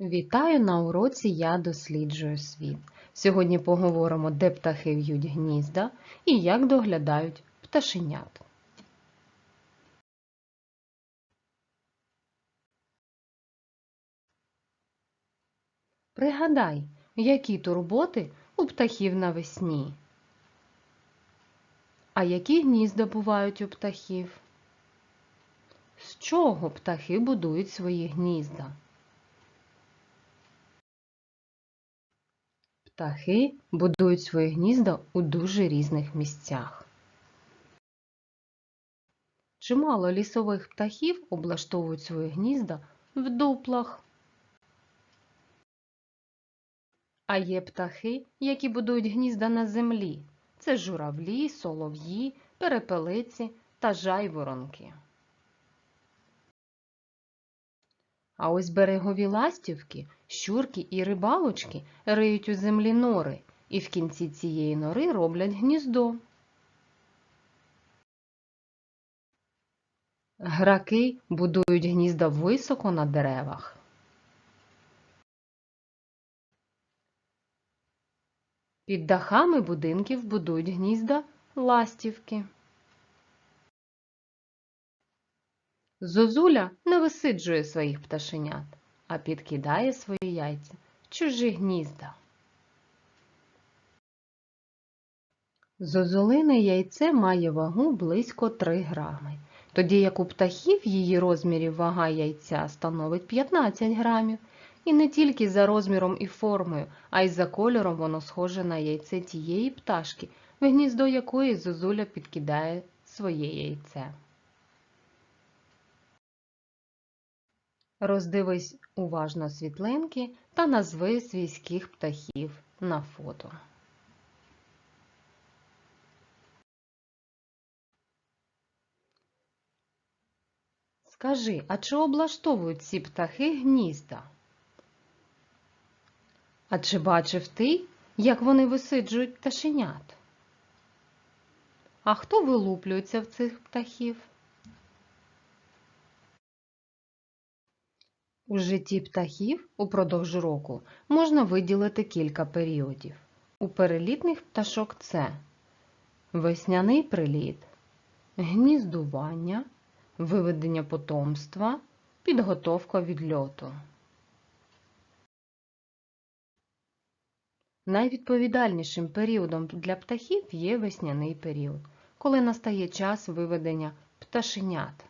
Вітаю на уроці Я досліджую світ. Сьогодні поговоримо, де птахи в'ють гнізда і як доглядають пташенят. Пригадай, які турботи у птахів навесні. А які гнізда бувають у птахів? З чого птахи будують свої гнізда? Птахи будують свої гнізда у дуже різних місцях. Чимало лісових птахів облаштовують свої гнізда в дуплах. А є птахи, які будують гнізда на землі. Це журавлі, солов'ї, перепелиці та жайворонки. А ось берегові ластівки, щурки і рибалочки риють у землі нори і в кінці цієї нори роблять гніздо. Граки будують гнізда високо на деревах. Під дахами будинків будують гнізда ластівки. Зозуля не висиджує своїх пташенят, а підкидає свої яйця в чужі гнізда. Зозулине яйце має вагу близько 3 грами, тоді як у птахів її розмірів вага яйця становить 15 грамів. І не тільки за розміром і формою, а й за кольором воно схоже на яйце тієї пташки, в гніздо якої зозуля підкидає своє яйце. Роздивись уважно світлинки та назви свійських птахів на фото. Скажи, а чи облаштовують ці птахи гнізда? А чи бачив ти, як вони висиджують пташенят? А хто вилуплюється в цих птахів? У житті птахів упродовж року можна виділити кілька періодів. У перелітних пташок це весняний приліт, гніздування, виведення потомства, підготовка відльоту. Найвідповідальнішим періодом для птахів є весняний період, коли настає час виведення пташенят.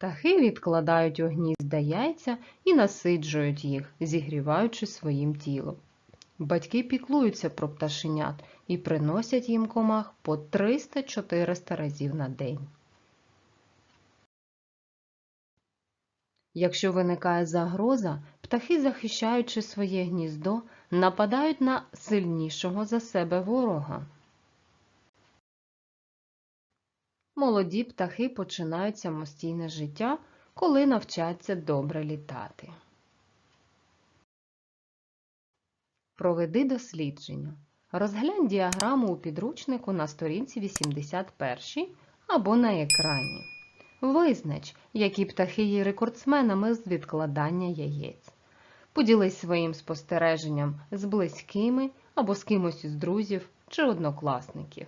Птахи відкладають у гнізда яйця і насиджують їх, зігріваючи своїм тілом. Батьки піклуються про пташенят і приносять їм комах по 300-400 разів на день. Якщо виникає загроза, птахи, захищаючи своє гніздо, нападають на сильнішого за себе ворога. Молоді птахи починають самостійне життя, коли навчаться добре літати. Проведи дослідження. Розглянь діаграму у підручнику на сторінці 81 або на екрані. Визнач, які птахи є рекордсменами з відкладання яєць. Поділись своїм спостереженням з близькими або з кимось із друзів чи однокласників.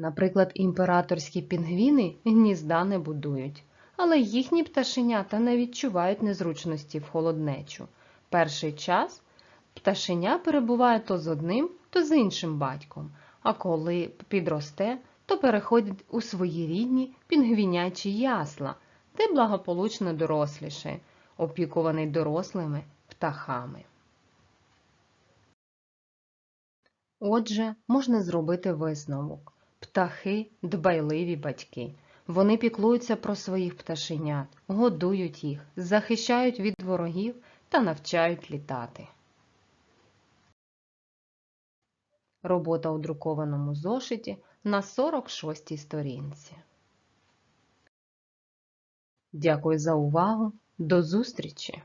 Наприклад, імператорські пінгвіни гнізда не будують, але їхні пташенята не відчувають незручності в холоднечу. Перший час пташеня перебуває то з одним, то з іншим батьком, а коли підросте, то переходить у свої рідні пінгвінячі ясла, де благополучно доросліше, опікуваний дорослими птахами. Отже, можна зробити висновок. Птахи дбайливі батьки. Вони піклуються про своїх пташенят, годують їх, захищають від ворогів та навчають літати. Робота у друкованому зошиті на 46-й сторінці. Дякую за увагу. До зустрічі!